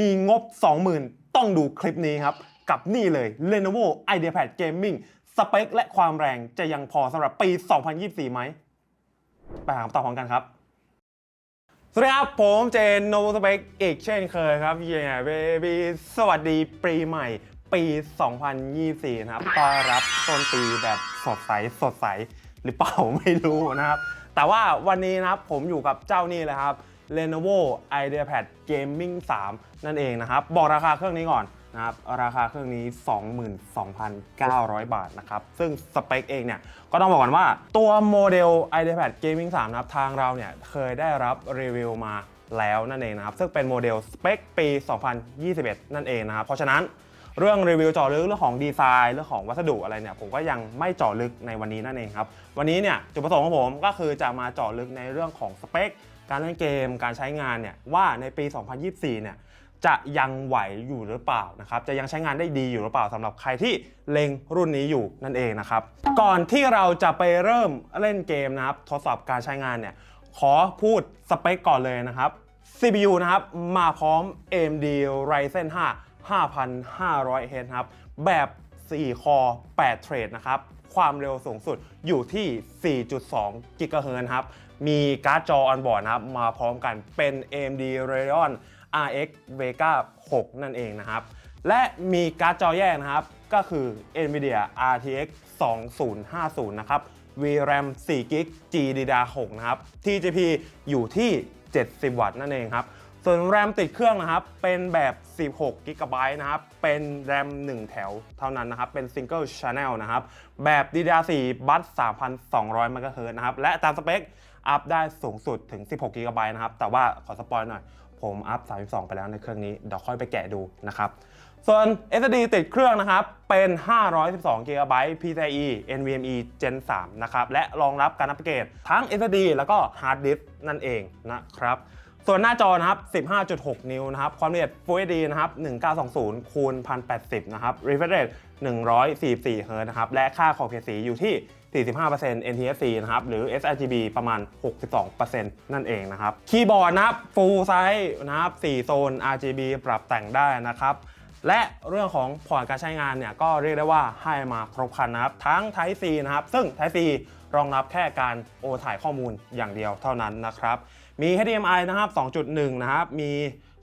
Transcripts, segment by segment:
มีงบ 20,000 ต้องดูคลิปนี้ครับ กับนี่เลย Lenovo IdeaPad Gaming สเปคและความแรงจะยังพอสำหรับปี 2024 ไหม ไปหาคำตอบพร้อมกันครับ สวัสดีครับ ผมเจนโนสเปกอีกเช่นเคยครับเย่เบบีสวัสดีปีใหม่ปี 2024 นะครับต้อนรับต้นปีแบบสดใสสดใสหรือเปล่าไม่รู้นะครับ แต่ว่าวันนี้นะครับผมอยู่กับเจ้านี่เลยครับ Lenovo IdeaPad Gaming 3 นั่นเองนะครับ บอกราคาเครื่องนี้ก่อนนะครับราคาเครื่องนี้ 22,900 บาทนะครับ ซึ่งสเปคเองเนี่ย ก็ต้องบอกก่อนว่าตัวโมเดล IdeaPad Gaming 3 นะครับ ทางเราเนี่ย เคยได้รับรีวิวมาแล้วนั่นเองนะครับ ซึ่งเป็นโมเดลสเปคปี 2021 นั่นเองนะครับ เพราะฉะนั้นเรื่องรีวิวเจาะลึกเรื่องของดีไซน์เรื่องของวัสดุอะไรเนี่ยผมก็ยังไม่เจาะลึกในวันนี้นั่นเองครับ วันนี้เนี่ยจุดประสงค์ของผมก็คือจะมาเจาะลึกในเรื่องของสเปค การเล่นเกมการใช้งานเนี่ยว่าในปี 2024 เนี่ยจะยังไหวอยู่หรือเปล่านะครับจะยังใช้งานได้ดีอยู่หรือเปล่าสำหรับใครที่เล็งรุ่นนี้อยู่นั่นเองนะครับก่อนที่เราจะไปเริ่มเล่นเกมนะครับทดสอบการใช้งานเนี่ยขอพูดสเปคก่อนเลยนะครับ CPU นะครับมาพร้อม AMD Ryzen 5 5500H นะครับแบบ 4 คอ 8 เทรดนะครับความเร็วสูงสุดอยู่ที่ 4.2 GHz ครับ มีการ์ดจอออนบอร์ดนะครับมาพร้อมกันเป็น AMD Radeon RX Vega 6 นั่นเองนะครับ และมีการ์ดจอแยกนะครับ ก็คือ NVIDIA RTX 2050 นะครับ VRAM 4 g b GDDR6 นะครับ TGP อยู่ที่ 70 วัตต์นั่นเองครับ ส่วนแรมติดเครื่องนะครับ เป็นแบบ 16 g b นะครับ เป็นแรม 1 แถวเท่านั้นนะครับ เป็น Single Channel นะครับ แบบ DDR4 บัส 3,200 MHz นะครับ และตามสเปค อัพได้สูงสุดถึง 16 g b นะครับ แต่ว่าขอสปอยหน่อย ผมอัพ 32 ไปแล้วในเครื่องนี้ เดี๋ยวค่อยไปแกะดูนะครับ ส่วน SSD ติดเครื่องนะครับ เป็น 512 GB PCIe NVMe Gen 3 นะครับ และรองรับการอัปเกรดทั้ง SSD แล้วก็ฮาร์ดดิสนั่นเองนะครับ ส่วนหน้าจอนะครับ 15.6 นิ้วนะครับ ความละเอียด Full HD นะครับ 1920คูณ1080 นะครับ Refresh Rate 144 Hz นะครับ และค่าของเพียสีอยู่ที่ 45% NTSC นะครับ หรือ sRGB ประมาณ 62%นั่นเองนะครับ คีย์บอร์ดนะครับ Full Size นะครับ 4 โซน RGB ปรับแต่งได้นะครับ และเรื่องของพอร์ตการใช้งานเนี่ย ก็เรียกได้ว่าให้มาครบครันนะครับ ทั้ง Type C นะครับ ซึ่ง Type C รองรับแค่การโอถ่ายข้อมูลอย่างเดียวเท่านั้นนะครับ มี HDMI นะครับ 2.1 นะครับ มี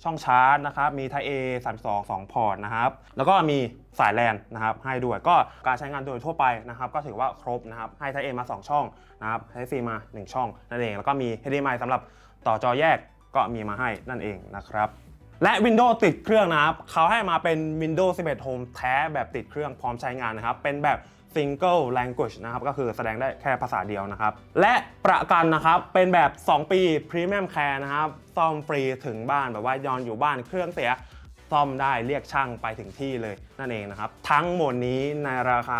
ช่องชาร์จนะครับ มี Type A 32 2 พอร์ตนะครับ แล้วก็มีสายแลนนะครับ ให้ด้วย ก็การใช้งานโดยทั่วไปนะครับ ก็ถือว่าครบนะครับ ให้ Type A มา 2 ช่องนะครับ Type C มา 1 ช่องนั่นเอง แล้วก็มี HDMI สำหรับต่อจอแยกก็มีมาให้นั่นเองนะครับและ Windows ติดเครื่องนะครับ เขาให้มาเป็น Windows 11 Home แท้แบบติดเครื่องพร้อมใช้งานนะครับ เป็นแบบ Single Language นะครับก็คือแสดงได้แค่ภาษาเดียวนะครับ และประกันนะครับเป็นแบบ 2 ปี Premium Care นะครับซ่อมฟรีถึงบ้านแบบว่ายอนอยู่บ้านเครื่องเสียซ่อมได้เรียกช่างไปถึงที่เลยนั่นเองนะครับ ทั้งหมดนี้ในราคา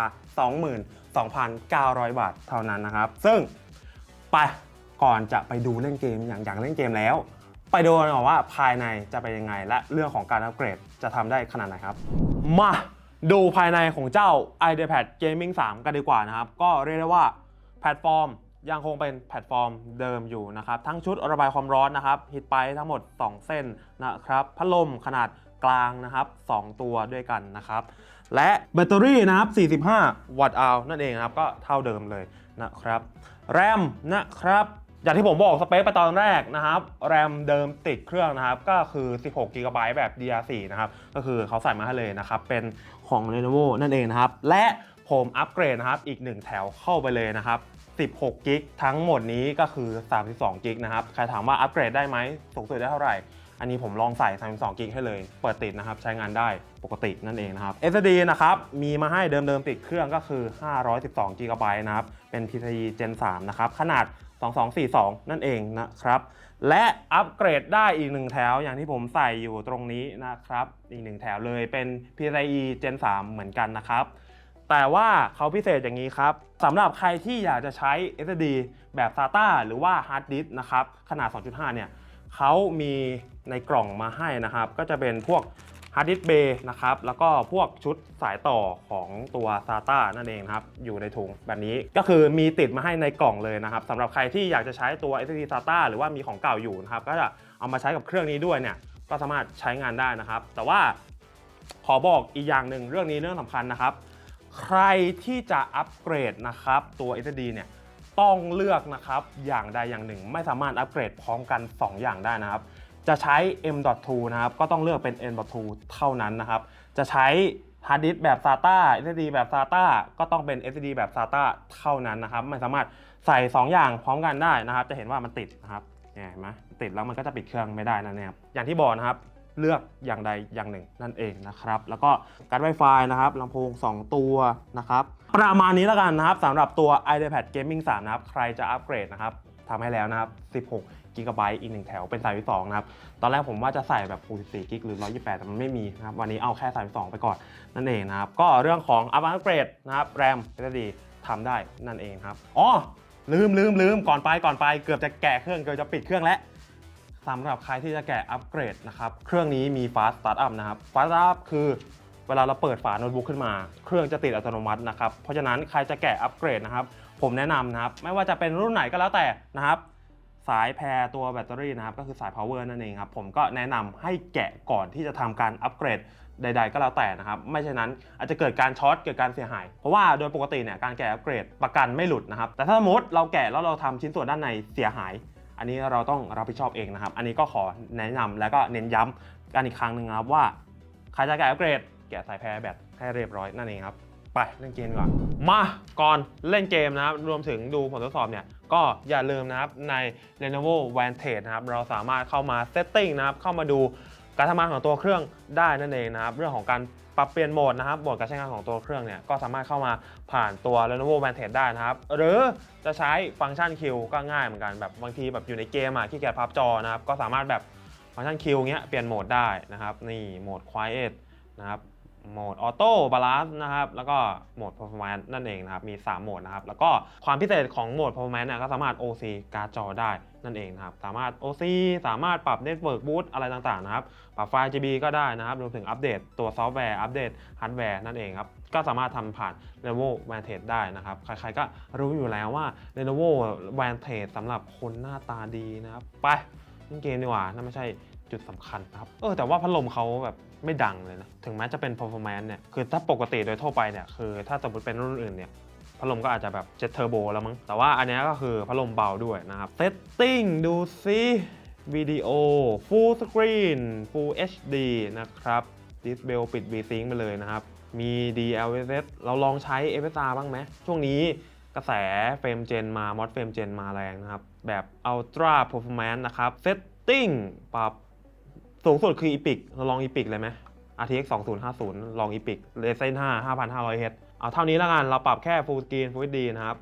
22,900 บาทเท่านั้นนะครับ ซึ่งไปก่อนจะไปดูเล่นเกมอย่างอย่างเล่นเกมแล้ว ไปดูกันก่อนว่าภายในจะเป็นยังไง และเรื่องของการอัปเกรดจะทำได้ขนาดไหนครับ มา ดูภายในของเจ้า iPad Gaming 3 กันดีกว่านะครับ ก็เรียกได้ว่าแพลตฟอร์มยังคงเป็นแพลตฟอร์มเดิมอยู่นะครับ ทั้งชุดระบายความร้อนนะครับฮิตไปทั้งหมด 2 เส้นนะครับพัดลมขนาดกลางนะครับ 2 ตัวด้วยกันนะครับ และแบตเตอรี่นะครับ 45 วัตต์อาวนั่นเองนะครับ ก็เท่าเดิมเลยนะครับ แรมนะครับ อย่างที่ผมบอกสเปคไปตอนแรกนะครับ แรมเดิมติดเครื่องนะครับ ก็คือ 16 g b แบบ DR4 นะครับ ก็คือเขาใส่มาให้เลยนะครับ เป็น ของ Lenovo นั่นเองนะครับ และผมอัปเกรดนะครับ อีก 1 แถวเข้าไปเลยนะครับ 16กิกทั้งหมดนี้ก็คือ 32กิกนะครับ ใครถามว่าอัปเกรดได้ไหมสูงสุดได้เท่าไหร่ อันนี้ผมลองใส่ 32กิกให้เลย เปิดติดนะครับ ใช้งานได้ปกตินั่นเองนะครับ SSD นะครับ มีมาให้เดิมๆติดเครื่องก็คือ 512 g b นะครับ เป็น PCIe Gen 3 นะครับ ขนาด 2242 นั่นเองนะครับ และอัปเกรดได้อีกหนึ่งแถวอย่างที่ผมใส่อยู่ตรงนี้นะครับ อีกหนึ่งแถวเลยเป็น PCIe Gen 3 เหมือนกันนะครับ แต่ว่าเขาพิเศษอย่างนี้ครับสำหรับใครที่อยากจะใช้ SSD แบบ SATA หรือว่า Hard Disk นะครับ ขนาด 2.5 เนี่ยเขามีในกล่องมาให้นะครับ ก็จะเป็นพวก Hard Disk Bay นะครับ แล้วก็พวกชุดสายต่อของตัว SATA นั่นเองครับ อยู่ในถุงแบบนี้ก็คือมีติดมาให้ในกล่องเลยนะครับสำหรับใครที่อยากจะใช้ตัว SSD SATA หรือว่ามีของเก่าอยู่นะครับ ก็จะเอามาใช้กับเครื่องนี้ด้วยเนี่ย ก็สามารถใช้งานได้นะครับ แต่ว่าขอบอกอีกอย่างหนึ่งเรื่องนี้เรื่องสำคัญนะครับ ใครที่จะอัปเกรดนะครับตัว SSD เนี่ยต้องเลือกนะครับอย่างใดอย่างหนึ่ง ไม่สามารถอัปเกรดพร้อมกัน 2 อย่างได้นะครับ จะใช้ M.2 นะครับ ก็ต้องเลือกเป็น M.2 เท่านั้นนะครับ จะใช้ฮาร์ดดิสก์แบบ SATA SSD แบบ SATA ก็ต้องเป็น SSD แบบ SATA เท่านั้นนะครับ ไม่สามารถใส่ 2 อย่างพร้อมกันได้นะครับ จะเห็นว่ามันติดนะครับเนี่เห็นไหมติดแล้วมันก็จะปิดเครื่องไม่ได้นั่นเองครับ อย่างที่บอกนะครับ เลือกอย่างใดอย่างหนึ่งนั่นเองนะครับ แล้วก็การ์ด Wi-Fi นะครับลำโพง 2 ตัวนะครับ ประมาณนี้แล้วกันนะครับสำหรับตัว iPad Gaming 3 นะครับ ใครจะอัปเกรดนะครับทำให้แล้วนะครับ 16 g b อีกหนึ่งแถวเป็น 32 นะครับ ตอนแรกผมว่าจะใส่แบบ 64 กิกหรือ 128 แต่มันไม่มีนะครับ วันนี้เอาแค่ 32 ไปก่อนนั่นเองนะครับ ก็เรื่องของอัปเกรดนะครับแรม SSD ทำได้นั่นเองครับ อ๋อ ลืมลืมลืมก่อนไปก่อนไป เกือบจะแกะเครื่อง เกือบจะปิดเครื่องแล้วสำหรับใครที่จะแกะอัปเกรดนะครับ เครื่องนี้มี Fast Startup นะครับ Fast Startup คือเวลาเราเปิดฝาโน้ตบุ๊กขึ้นมา เครื่องจะติดอัตโนมัตินะครับ เพราะฉะนั้นใครจะแกะอัปเกรดนะครับ ผมแนะนำนะครับ ไม่ว่าจะเป็นรุ่นไหนก็แล้วแต่นะครับ สายแพรตัวแบตเตอรี่นะครับก็คือสาย power นั่นเองครับผมก็แนะนำให้แกะก่อนที่จะทำการอัปเกรดใด ๆ ก็แล้วแต่นะครับ ไม่เช่นนั้นอาจจะเกิดการช็อตเกิดการเสียหาย เพราะว่าโดยปกติเนี่ยการแกะอัปเกรดประกันไม่หลุดนะครับ แต่ถ้าสมมติเราแกะแล้วเราทำชิ้นส่วนด้านในเสียหาย อันนี้เราต้องรับผิดชอบเองนะครับ อันนี้ก็ขอแนะนำแล้วก็เน้นย้ำกันอีกครั้งหนึ่งครับว่าใครจะแกะอัปเกรดแกะสายแพรแบตให้เรียบร้อยนั่นเองครับ ไปเล่นเกมก่อนมาก่อนเล่นเกมนะครับ รวมถึงดูผลทดสอบเนี่ย ก็อย่าลืมนะครับ ใน Lenovo Vantage นะครับ เราสามารถเข้ามา Setting นะครับ เข้ามาดูการทำงานของตัวเครื่องได้นั่นเองนะครับ เรื่องของการปรับเปลี่ยนโหมดนะครับโหมดการใช้งานของตัวเครื่องเนี่ยก็สามารถเข้ามาผ่านตัว Lenovo Vantage ได้นะครับ หรือจะใช้ฟังก์ชันคิวก็ง่ายเหมือนกันแบบบางทีแบบอยู่ในเกมอะขี้เกียจพับจอนะครับก็สามารถแบบฟังก์ชันคิวเงี้ยเปลี่ยนโหมดได้นะครับนี่โหมด Quiet นะครับ โหมดออโต้บาลานซ์นะครับ แล้วก็โหมด performance นั่นเองนะครับ มี 3 โหมดนะครับ แล้วก็ความพิเศษของโหมด performance เนี่ยก็สามารถ OC การ์ดจอได้นั่นเองนะครับ สามารถ OC สามารถปรับ network boot อะไรต่างๆนะครับ ปรับไฟล์ GB ก็ได้นะครับ รวมถึงอัปเดตตัวซอฟต์แวร์ อัปเดตฮาร์ดแวร์นั่นเองครับ ก็สามารถทำผ่าน Lenovo Vantage ได้นะครับ ใครๆก็รู้อยู่แล้วว่า Lenovo Vantage สำหรับคนหน้าตาดีนะครับ ไปเล่นเกมดีกว่านั่นไม่ใช่ จุดสำคัญนะครับ เออแต่ว่าพัดลมเขาแบบไม่ดังเลยนะ ถึงแม้จะเป็น performance เนี่ย คือถ้าปกติโดยทั่วไปเนี่ย คือถ้าสมมติเป็นรุ่นอื่นเนี่ย พัดลมก็อาจจะแบบเจ็ตเทอร์โบแล้วมั้ง แต่ว่าอันนี้ก็คือพัดลมเบาด้วยนะครับ setting ดูซิวิดีโอ full screen full HD นะครับ display ปิด VSync ไปเลยนะครับ มี DLSS เราลองใช้ FSR บ้างไหม ช่วงนี้กระแสเฟรมเจนมามอดเฟรมเจนมาแรงนะครับ แบบ Ultra Performance นะครับ Setting ปรับ สูงสุดคือ Epic เราลอง Epic เลยไหม RTX 2050 ลอง Epic Ryzen 5 5500H เอาเท่านี้แล้วกัน เราปรับแค่ Full Screen Full HD นะครับ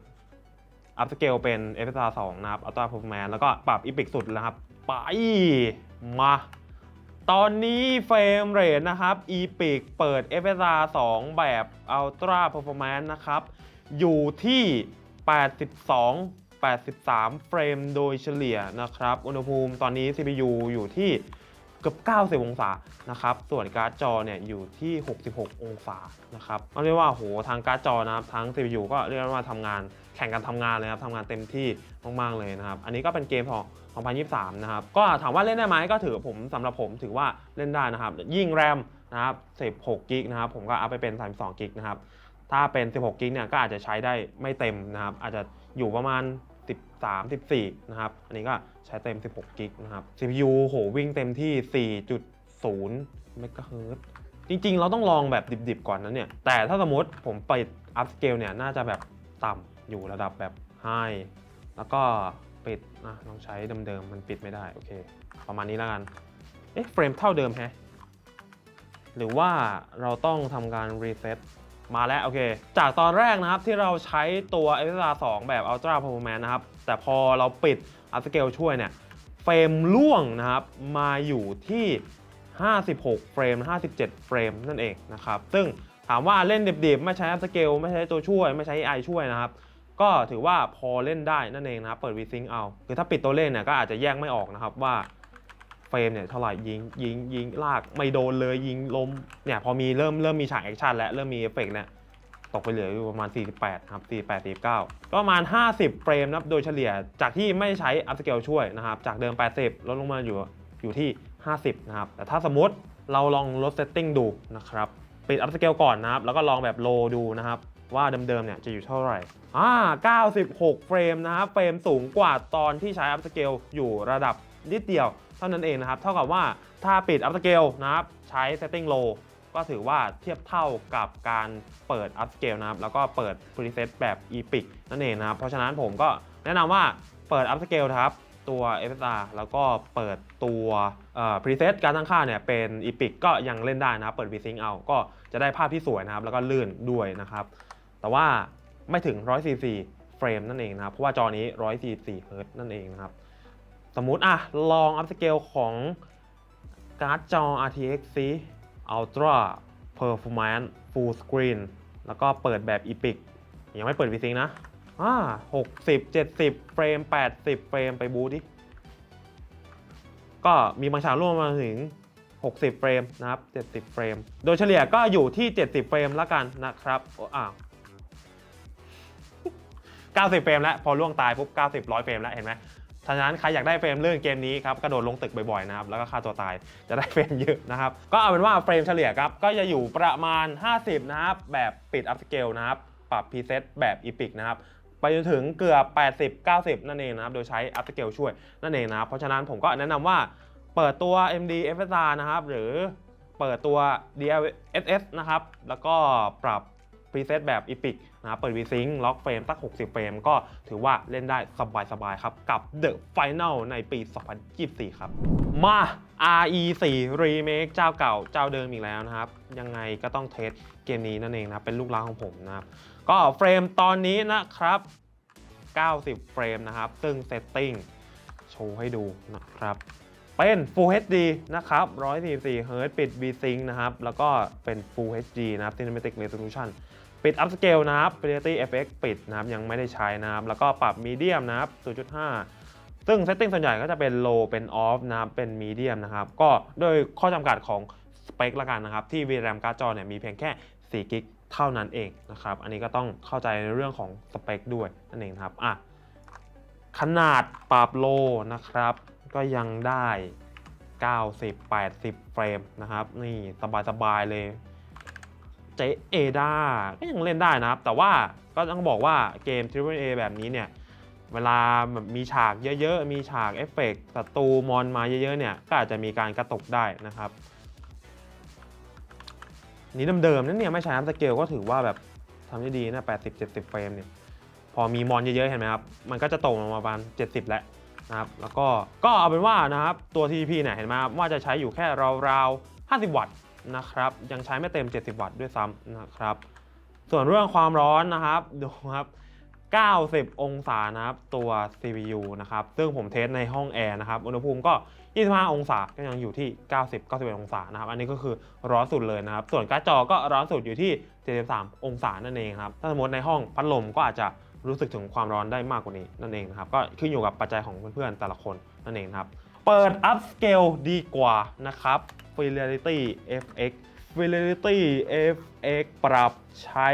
Up Scale เป็น FSR 2 นะครับ Ultra Performance แล้วก็ปรับ Epic สุดแล้วครับ ไป มา ตอนนี้เฟรมเรทนะครับ Epic เปิด FSR 2 แบบ Ultra Performance นะครับ อยู่ที่ 82 83 เฟรมโดยเฉลี่ยนะครับ อุณหภูมิตอนนี้ CPU อยู่ที่ กือบ 90 องศานะครับ ส่วนการ์ดจอเนี่ยอยู่ที่ 66 องศานะครับเรียกว่าโหทางการ์ดจอนะครับทั้ง CPU ก็เรียกว่าทำงานแข่งกันทำงานเลยครับทำงานเต็มที่มากๆเลยนะครับ อันนี้ก็เป็นเกมของ2023 นะครับ ก็ถามว่าเล่นได้ไหมก็ถือผมสำหรับผมถือว่าเล่นได้นะครับ ยิ่งแรมนะครับ 16กิกนะครับ ผมก็อัพไปเป็น 32กิกนะครับ ถ้าเป็น 16กิกเนี่ยก็อาจจะใช้ได้ไม่เต็มนะครับ อาจจะอยู่ประมาณ 34 นะครับ อันนี้ก็ใช้เต็ม 16 กิกนะครับ CPU โหวิ่งเต็มที่ 4.0เมกะเฮิรตซ์จริง ๆ เราต้องลองแบบดิบ ๆ ก่อนนะเนี่ย แต่ถ้าสมมติผมไปอัพสเกลเนี่ย น่าจะแบบต่ำอยู่ระดับแบบ h i แล้วก็ปิดอะลองใช้เดิมๆ มันปิดไม่ได้ โอเค ประมาณนี้แล้วกัน เอ๊ะ เฟรมเท่าเดิมแฮะ หรือว่าเราต้องทำการรีเซ็ตมาแล้ว โอเค จากตอนแรกนะครับที่เราใช้ตัว FSR 2แบบ Ultra Performance นะครับ แต่พอเราปิด Upscale ช่วยเนี่ยเฟรมล่วงนะครับมาอยู่ที่ 56 เฟรม 57 เฟรมนั่นเองนะครับ ซึ่งถามว่าเล่นดิบๆ ไม่ใช้ Upscale ไม่ใช้ตัวช่วย ไม่ใช้ AI ช่วยนะครับ ก็ถือว่าพอเล่นได้นั่นเองนะครับ เปิด VSync เอา คือถ้าปิดตัวเล่นเนี่ยก็อาจจะแยกไม่ออกนะครับว่าเฟรมเนี่ยเท่าไหร่ยิงยิงยิงลากไม่โดนเลยยิงล้มเนี่ยพอมีเริ่มเริ่มมีฉากแอคชั่นและเริ่มมีเอฟเฟกต์เนี่ย ตกไปเหลืออยู่ประมาณ 48 ครับ 48 49 ก็ประมาณ 50 เฟรมนะครับโดยเฉลี่ยจากที่ไม่ใช้อัพสเกลช่วยนะครับ จากเดิม 80 ลดลงมาอยู่อยู่ที่ 50 นะครับ แต่ถ้าสมมติเราลองลดเซตติ้งดูนะครับปิดอัพสเกลก่อนนะครับ แล้วก็ลองแบบโลดูนะครับ ว่าเดิมๆเนี่ยจะอยู่เท่าไหร่อ่า96 เฟรมนะครับ เฟรมสูงกว่าตอนที่ใช้อัพสเกลอยู่ระดับนิดเดียวเท่านั้นเองนะครับ เท่ากับว่าถ้าปิดอัพสเกลนะครับ ใช้เซตติ้งโล ก็ถือว่าเทียบเท่ากับการเปิดอัพสเกลนะครับ แล้วก็เปิด preset แบบ epic นั่นเองนะครับ เพราะฉะนั้นผมก็แนะนำว่าเปิดอัพสเกลครับตัว FSR แล้วก็เปิดตัวเอ่อ preset การตั้งค่าเนี่ยเป็น epic ก็ยังเล่นได้นะครับ เปิด VSync เอา ก็จะได้ภาพที่สวยนะครับ แล้วก็ลื่นด้วยนะครับ แต่ว่าไม่ถึง 144 เฟรมนั่นเองนะครับ เพราะว่าจอนี้ 144เฮิร์ตซ์นั่นเองนะครับ สมมุติอะ ลองอัพสเกลของการ์ดจอ RTX ซิ Ultra Performance Full Screen แล้วก็เปิดแบบ Epic ยังไม่เปิด VSync นะอ่า60 70 เฟรม 80 เฟรมไปบูดิ ก็มีบางฉากร่วมมาถึง 60 เฟรมนะครับ 70 เฟรม โดยเฉลี่ยก็อยู่ที่ 70 เฟรมแล้วกันนะครับโอ้อ้าว90 เฟรมแล้ว พอล่วงตายปุ๊บ 90 100 เฟรมแล้ว เห็นไหม ฉะนั้นใครอยากได้เฟรมเลื่อนเกมนี้ครับกระโดดลงตึกบ่อยๆนะครับแล้วก็ฆ่าตัวตายจะได้เฟรมเยอะนะครับก็เอาเป็นว่าเฟรมเฉลี่ยครับก็จะอยู่ประมาณ 50 นะครับแบบปิดอัพสเกลนะครับปรับพรีเซตแบบอีพิกนะครับไปจนถึงเกือบ 80 90 นั่นเองนะครับ โดยใช้อัพสเกลช่วยนั่นเองนะครับ เพราะฉะนั้นผมก็แนะนำว่าเปิดตัว MD FSR นะครับ หรือเปิดตัว DLSS นะครับ แล้วก็ปรับ preset แบบ Epic นะครับเปิด VSync ล็อกเฟรมสัก 60 เฟรมก็ถือว่าเล่นได้สบายๆครับ กับ The Final ในปี 2024 ครับ มา RE4 Remake เจ้าเก่าเจ้าเดิมอีกแล้วนะครับ ยังไงก็ต้องเทสเกมนี้นั่นเองนะเป็นลูกรักของผมนะครับ ก็เฟรมตอนนี้นะครับ 90 เฟรมนะครับ ซึ่งเซตติ้งโชว์ให้ดูนะครับเป็น Full HD นะครับ144 Hz ปิด V-Sync นะครับ แล้วก็เป็น Full HD นะครับ Cinematic Resolution ปิด Upscale นะครับ Reality Effect ปิดนะครับยังไม่ได้ใช้นะครับ แล้วก็ปรับ Medium นะครับ 0.5 ซึ่งเซตติ้งส่วนใหญ่ก็จะเป็น Low เป็น Off นะครับ เป็น Medium นะครับ ก็โดยข้อจำกัดของสเปคละกันนะครับ ที่ VRAM การ์ดจอเนี่ยมีเพียงแค่4กิกเท่านั้นเองนะครับ อันนี้ก็ต้องเข้าใจในเรื่องของสเปคด้วยนั่นเองครับอะขนาดปรับโลนะครับ ก็ยังได้ 90 80 เฟรมนะครับ นี่สบายๆเลย เจเอดาก็ยังเล่นได้นะครับ แต่ว่าก็ต้องบอกว่าเกม Triple A แบบนี้เนี่ย เวลาแบบมีฉากเยอะๆ มีฉากเอฟเฟกต์ศัตรูมอนมาเยอะๆ เนี่ย ก็อาจจะมีการกระตุกได้นะครับ นี่เดิมๆนั่นเนี่ย ไม่ใช้อัพสเกลก็ถือว่าแบบทำได้ดีนะ 80-70 เฟรมเนี่ย พอมีมอนเยอะๆ เห็นไหมครับ มันก็จะตกลงมาประมาณ 70 แล้วนะครับ แล้วก็ก็เอาเป็นว่านะครับ ตัว TDP เนี่ยเห็นไหมว่าจะใช้อยู่แค่ราวๆ50 วัตต์ นะครับ ยังใช้ไม่เต็ม 70 วัตต์ด้วยซ้ำนะครับ ส่วนเรื่องความร้อนนะครับ ดูครับ 90 องศานะครับตัว CPU นะครับ ซึ่งผมเทสในห้องแอร์นะครับ อุณหภูมิก็ 25 องศา ก็ยังอยู่ที่ 90 91 องศานะครับ อันนี้ก็คือร้อนสุดเลยนะครับ ส่วนการ์ดจอก็ร้อนสุดอยู่ที่ 73 องศานั่นเองครับ ถ้าสมมติในห้องพัดลมก็อาจจะรู้สึกถึงความร้อนได้มากกว่านี้นั่นเองนะครับ ก็ขึ้นอยู่กับปัจจัยของเพื่อนๆแต่ละคนนั่นเองครับ เปิด upscale ดีกว่านะครับ Fidelity FX Fidelity FX ปรับใช้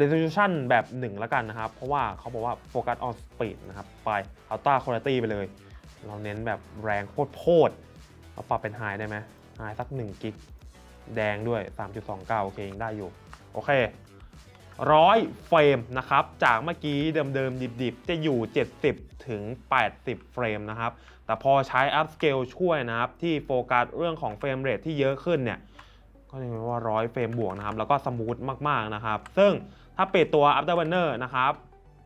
resolution แบบ 1 แล้วกันนะครับ เพราะว่าเขาบอกว่า focus on speed นะครับ ไป ultra quality ไปเลย เราเน้นแบบแรงโคตรๆเราปรับเป็น high ได้ไหม high สัก1กิก แดงด้วย 3.29 โอเคยังได้อยู่ โอเค ร้อยเฟรมนะครับ จากเมื่อกี้เดิมๆ ดิบๆ จะอยู่ 70 ถึง 80 เฟรมนะครับ แต่พอใช้ upscale ช่วยนะครับ ที่โฟกัสเรื่องของเฟรมเรทที่เยอะขึ้นเนี่ย ก็เรียกว่าร้อยเฟรมบวกนะครับ แล้วก็สมูทมากๆ นะครับ ซึ่งถ้าเปิดตัว Afterburner นะครับ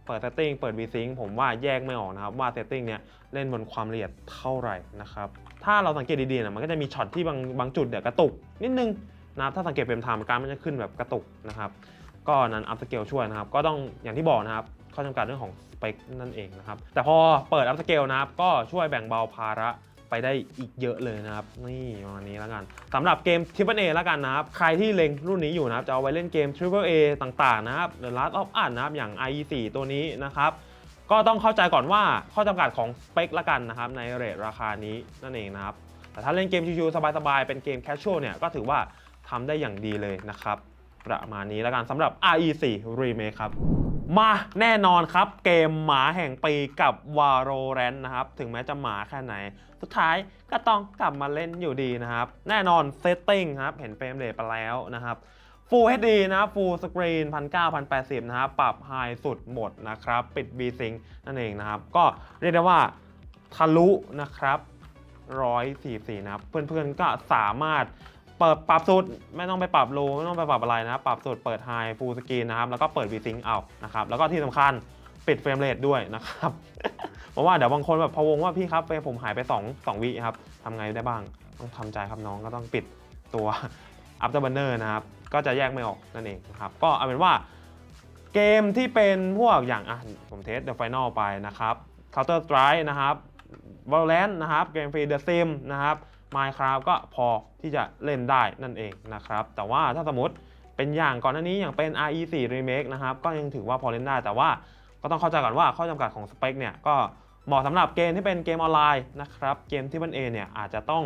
เปิด setting เปิด VSync ผมว่าแยกไม่ออกนะครับ ว่า setting เนี่ยเล่นบนความละเอียดเท่าไหร่นะครับ ถ้าเราสังเกตดีๆนะมันก็จะมีช็อตที่บางบางจุดเนี่ยกระตุกนิดนึงนะครับถ้าสังเกตเป็นไทม์การมันจะขึ้นแบบกระตุกนะครับ ก็นั้น up scale ช่วยนะครับ ก็ต้องอย่างที่บอกนะครับข้อจำกัดเรื่องของสเปคนั่นเองนะครับ แต่พอเปิด up scale นะครับ ก็ช่วยแบ่งเบาภาระไปได้อีกเยอะเลยนะครับ นี่ประมาณนี้แล้วกันสำหรับเกม Triple A แล้วกันนะครับ ใครที่เล็งรุ่นนี้อยู่นะครับ จะเอาไว้เล่นเกม Triple A ต่างๆนะครับ The Last of Us นะครับ อย่าง IE4 ตัวนี้นะครับ ก็ต้องเข้าใจก่อนว่าข้อจำกัดของสเปคละกันนะครับ ในเรทราคานี้นั่นเองนะครับ แต่ถ้าเล่นเกมชิวๆสบายๆ เป็นเกมแคชชวลเนี่ย ก็ถือว่าทำได้อย่างดีเลยนะครับ ประมาณนี้แล้วกันสำหรับ RE4 Remake ครับ มาแน่นอนครับเกมหมาแห่งปีกับ Valorant นะครับ ถึงแม้จะหมาแค่ไหน สุดท้ายก็ต้องกลับมาเล่นอยู่ดีนะครับ แน่นอนเซตติ้งครับ เห็นเฟรมเรทไปแล้วนะครับ Full HD นะครับ Full Screen 1900 1080นะครับ ปรับ High สุดหมดนะครับ ปิด V-Sync นั่นเองนะครับ ก็เรียกได้ว่าทะลุนะครับ144นะครับ เพื่อนๆก็สามารถ เปิดปรับสุดไม่ต้องไปปรับโลไม่ต้องไปปรับอะไรนะครับปรับสุดเปิด High Full Screen นะครับแล้วก็เปิด V-Sync เอานะครับแล้วก็ที่สำคัญปิดเฟรมเรทด้วยนะครับเพราะว่าเดี๋ยวบางคนแบบพะวงว่าพี่ครับเฟรมผมหายไป 2 2วิครับทำไงได้บ้างต้องทำใจครับน้องก็ต้องปิดตัว After Burner นอร์นะครับก็จะแยกไม่ออกนั่นเองนะครับก็เอาเป็นว่าเกมที่เป็นพวกอย่างอะผมเทส The Final ไปนะครับ Counter Strike นะครับ Valorant นะครับเกมฟรี The Sim นะครับ Minecraft ก็พอที่จะเล่นได้นั่นเองนะครับ แต่ว่าถ้าสมมติเป็นอย่างก่อนหน้านี้อย่างเป็น RE4 Remake นะครับ ก็ยังถือว่าพอเล่นได้ แต่ว่าก็ต้องเข้าใจก่อนว่าข้อจำกัดของสเปคเนี่ยก็เหมาะสำหรับเกมที่เป็นเกมออนไลน์นะครับ เกมที่มันเองเนี่ยอาจจะต้อง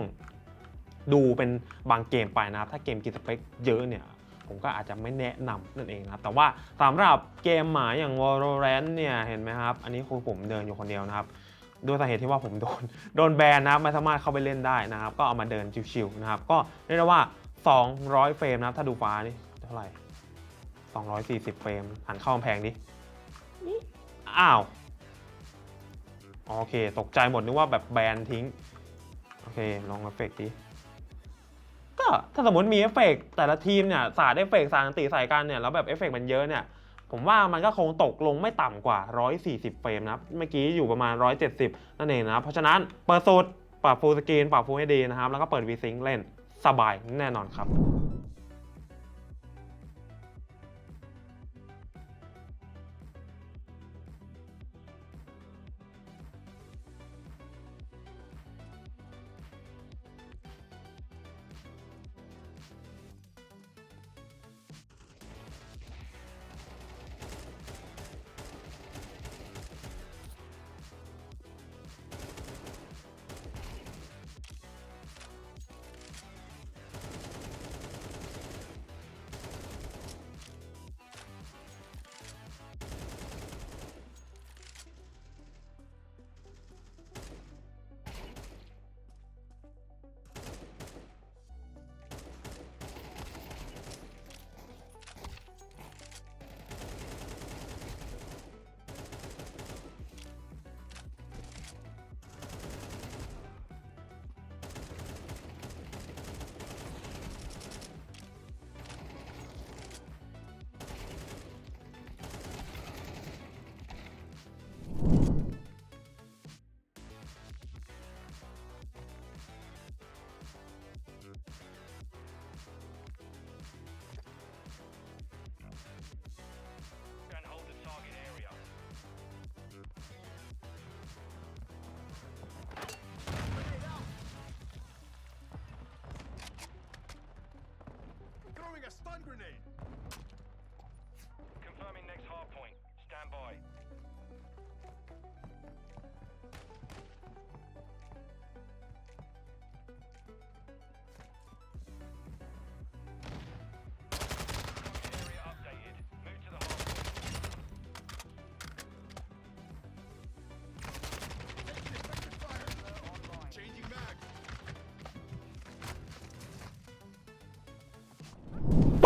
ดูเป็นบางเกมไปนะครับ ถ้าเกมกินสเปคเยอะเนี่ยผมก็อาจจะไม่แนะนำนั่นเองนะครับแต่ว่าสำหรับเกมหมายอย่าง Valorant เนี่ยเห็นไหมครับ อันนี้คือผมเดินอยู่คนเดียวนะครับ ด้วยสาเหตุที่ว่าผมโดนโดนแบนนะครับไม่สามารถเข้าไปเล่นได้นะครับ ก็เอามาเดินชิวๆนะครับ ก็เรียกได้ว่า 200 เฟรมนะครับ ถ้าดูฟ้านี่เท่าไหร่ 240 เฟรมหันเข้ากำแพงดินี่อ้าว โอเค ตกใจหมดนึกว่าแบบแบนทิ้ง โอเค ลองเอฟเฟกต์ดิก็ถ้าสมมติมีเอฟเฟกต์แต่ละทีมเนี่ยสาดเอฟเฟกต์สาดอันติใส่กันเนี่ยแล้วแบบเอฟเฟกต์มันเยอะเนี่ย ผมว่ามันก็คงตกลงไม่ต่ำกว่า 140 เฟรมนะครับ เมื่อกี้อยู่ประมาณ 170 นั่นเองนะครับ เพราะฉะนั้นเปิดสุดปรับฟูลสกรีนปรับฟูลให้ดีนะครับ แล้วก็เปิด V-Sync เล่นสบายแน่นอนครับ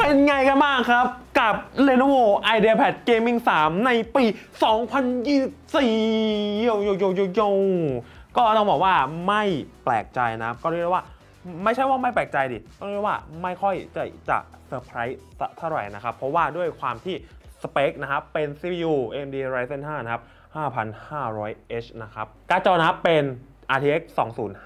เป็นไงกันบ้างครับกับ Lenovo IdeaPad Gaming 3 ในปี 2024 โยโยโยโยโยก็ต้องบอกว่าไม่แปลกใจนะ ก็เรียกว่าไม่ใช่ว่าไม่แปลกใจดิ ต้องเรียกว่าไม่ค่อยจะจะเซอร์ไพรส์เท่าไหร่นะครับ เพราะว่าด้วยความที่สเปคนะครับ เป็น CPU AMD Ryzen 5 นะครับ 5500H นะครับ การ์ดจอนะครับเป็น RTX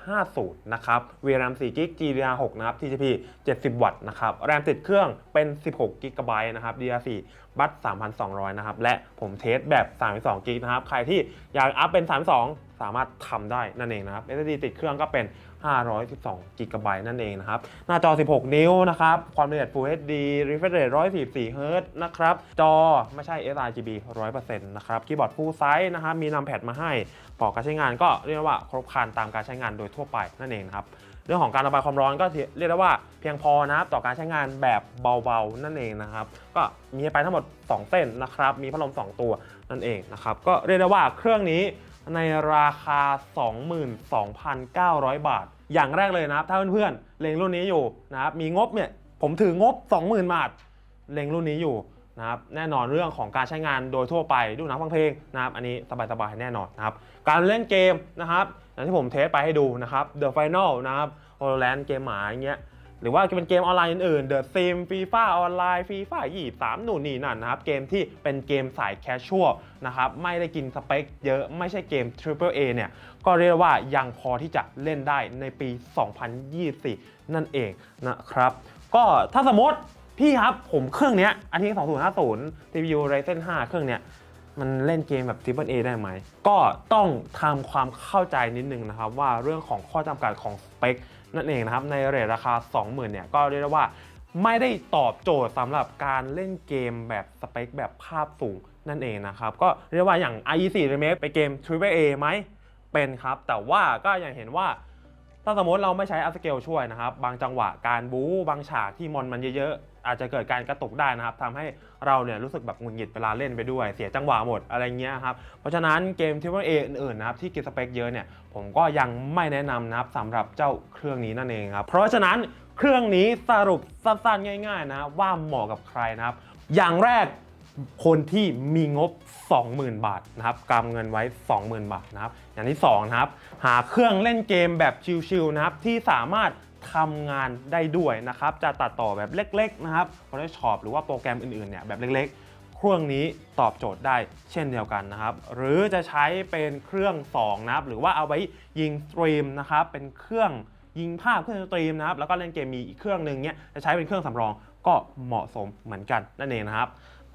2050 นะครับ VRAM 4 GB GDDR6 นะครับ TDP 70 วัตต์นะครับ แรมติดเครื่องเป็น 16 GB นะครับ DDR4 บัต3,200 นะครับ และผมเทสแบบ 32 GB นะครับ ใครที่อยากอัพเป็น 32 สามารถทำได้นั่นเองนะครับ SSD ติดเครื่องก็เป็น 512 GB นั่นเองนะครับ หน้าจอ 16 นิ้วนะครับ ความละเอียด Full HD refresh rate 144 Hz นะครับ จอไม่ใช่ sRGB 100%นะครับ คีย์บอร์ด Full Size นะครับ มีนัมแพดมาให้ปอกการใช้งานก็เรียกว่าครบครันตามการใช้งานโดยทั่วไปนั่นเองนะครับเรื่องของการระบายความร้อนก็เรียกได้ว่าเพียงพอนะครับต่อการใช้งานแบบเบาๆนั่นเองนะครับ ก็มีไปทั้งหมด 2 เส้นนะครับ มีพัดลม 2 ตัวนั่นเองนะครับ ก็เรียกได้ว่าเครื่องนี้ ในราคา 22,900 บาท อย่างแรกเลยนะครับ ถ้าเพื่อนๆ เล็งรุ่นนี้อยู่นะครับ มีงบเนี่ย ผมถืองบ 20,000 บาท เล็งรุ่นนี้อยู่นะครับ แน่นอนเรื่องของการใช้งานโดยทั่วไป ดูหนังฟังเพลงนะครับ อันนี้สบายๆ แน่นอนนะครับ การเล่นเกมนะครับ อย่างที่ผมเทสไปให้ดูนะครับ The Final นะครับ Valorant เกมหมาอย่างเงี้ย หรือว่าจะเป็นเกมออนไลน์อื่นๆ The Sim FIFA ออนไลน์ FIFA 23หนู่นนี่นั่นนะครับ เกมที่เป็นเกมสายแคชชวลนะครับ ไม่ได้กินสเปคเยอะไม่ใช่เกม Triple A เนี่ย ก็เรียกว่ายังพอที่จะเล่นได้ในปี 2024 นั่นเองนะครับ ก็ถ้าสมมติพี่ครับผมเครื่องเนี้ยอันที่2050 CPU Ryzen 5 เครื่องเนี้ยมันเล่นเกมแบบ Triple A ได้ไหม ก็ต้องทำความเข้าใจนิดนึงนะครับ ว่าเรื่องของข้อจำกัดของสเปค นั่นเองนะครับในเรทราคา 20,000เนี่ยก็เรียกได้ว่าไม่ได้ตอบโจทย์สำหรับการเล่นเกมแบบสเปคแบบภาพสูงนั่นเองนะครับ ก็เรียกว่าอย่าง IE4 Remake ไปเกม Triple A ไหมเป็นครับ แต่ว่าก็ยังเห็นว่า ถ้าสมมติเราไม่ใช้อัพสเกลช่วยนะครับ บางจังหวะการบู๊บางฉากที่มอนมันเยอะๆ อาจจะเกิดการกระตุกได้นะครับทำให้เราเนี่ยรู้สึกแบบหงุดหงิดเวลาเล่นไปด้วย เสียจังหวะหมดอะไรเงี้ยครับ เพราะฉะนั้นเกมที่ว่าเออื่นๆนะครับที่กินสเปคเยอะเนี่ยผมก็ยังไม่แนะนำนะครับสำหรับเจ้าเครื่องนี้นั่นเองครับ เพราะฉะนั้นเครื่องนี้สรุปสั้นๆง่าย ๆ นะว่าเหมาะกับใครนะครับ อย่างแรก คนที่มีงบ 20,000 บาทนะครับกำเงินไว้ 20,000 บาทนะครับ อย่างที่2นะครับหาเครื่องเล่นเกมแบบชิลๆนะครับที่สามารถทำงานได้ด้วยนะครับ จะตัดต่อแบบเล็กๆนะครับ Photoshop หรือว่าโปรแกรมอื่นๆเนี่ยแบบเล็กๆ เครื่องนี้ตอบโจทย์ได้เช่นเดียวกันนะครับ หรือจะใช้เป็นเครื่อง2นะครับ หรือว่าเอาไว้ยิงสตรีมนะครับ เป็นเครื่องยิงภาพเครื่องสตรีมนะครับ แล้วก็เล่นเกมมีอีกเครื่องหนึ่งเนี่ยจะใช้เป็นเครื่องสำรองก็เหมาะสมเหมือนกันนั่นเองนะครับ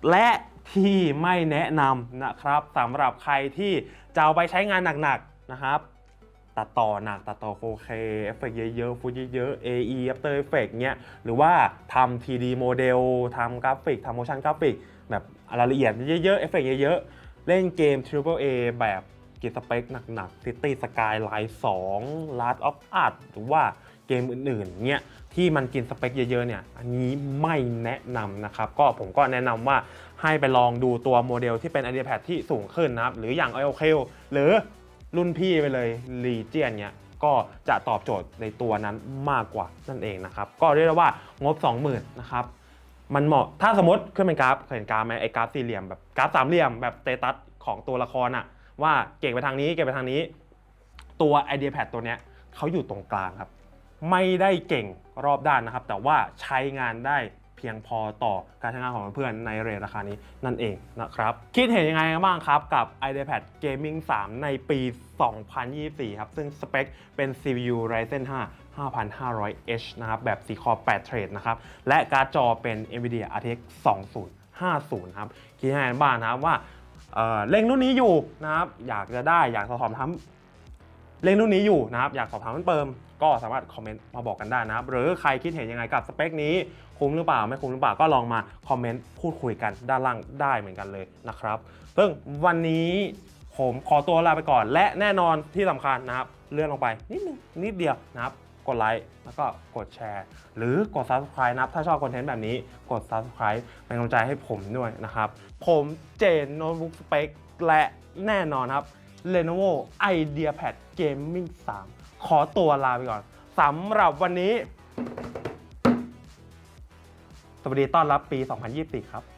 และที่ไม่แนะนำนะครับสำหรับใครที่จะเอาไปใช้งานหนักๆนะครับ ตัดต่อหนักตัดต่อ 4K เคเอฟเฟกต์เยอะๆฟุตเยอะๆ AE After Effects เงี้ยหรือว่าทำ 3D โมเดลทำกราฟิกทำ motion กราฟิกแบบรายละเอียดเยอะๆเอฟเฟกต์เยอะๆ เล่นเกม Triple A แบบกิสเปคหนักๆ City Skyline 2 Last of Us หรือว่า เกมอื่นๆเงี้ยที่มันกินสเปคเยอะๆเนี่ยอันนี้ไม่แนะนำนะครับ ก็ผมก็แนะนำว่าให้ไปลองดูตัวโมเดลที่เป็น IdeaPad ที่สูงขึ้นนะครับ หรืออย่าง IOQ หรือรุ่นพี่ไปเลย Legion เนี่ยก็จะตอบโจทย์ในตัวนั้นมากกว่านั่นเองนะครับ ก็เรียกได้ว่างบ 20,000นะครับมันเหมาะถ้าสมมติขึ้นเป็นกราฟเคยเห็นกราฟไหมไอ้กราฟสี่เหลี่ยมแบบกราฟสามเหลี่ยมแบบเตตัสของตัวละครอะว่าเก่งไปทางนี้เก่งไปทางนี้ ตัว IdeaPad ตัวเนี้ยเขาอยู่ตรงกลางครับ ไม่ได้เก่งรอบด้านนะครับ แต่ว่าใช้งานได้เพียงพอต่อการใช้งานของเพื่อนในเรทราคานี้นั่นเองนะครับ คิดเห็นยังไงกันบ้างครับกับ iPad Gaming 3 ในปี 2024 ครับ ซึ่งสเปคเป็น CPU Ryzen 5 5500H นะครับ แบบ4 core 8 thread นะครับ และการ์ดจอเป็น NVIDIA RTX 2050 ครับ คิดยังไงกันบ้างนะครับว่าเอ่อเล็งรุ่นนี้อยู่นะครับ อยากจะได้ อยากสอบถามทำเล่นรุ่นนี้อยู่นะครับ อยากสอบถามเพิ่มเติม ก็สามารถคอมเมนต์มาบอกกันได้นะครับ หรือใครคิดเห็นยังไงกับสเปคนี้คุ้มหรือเปล่าไม่คุ้มหรือเปล่าก็ลองมาคอมเมนต์พูดคุยกันด้านล่างได้เหมือนกันเลยนะครับซึ่งวันนี้ผมขอตัวลาไปก่อน และแน่นอนที่สำคัญนะครับ เลื่อนลงไปนิดนึงนิดเดียวนะครับกดไลค์แล้วก็กดแชร์ หรือกด subscribe นะครับ ถ้าชอบคอนเทนต์แบบนี้กด subscribe เป็นกำลังใจให้ผมด้วยนะครับ ผมเจนโน้ตบุ๊กสเปคและแน่นอนครับ Lenovo IdeaPad Gaming 3 ขอตัวลาไปก่อนสำหรับวันนี้ สวัสดีต้อนรับปี 2024 ครับ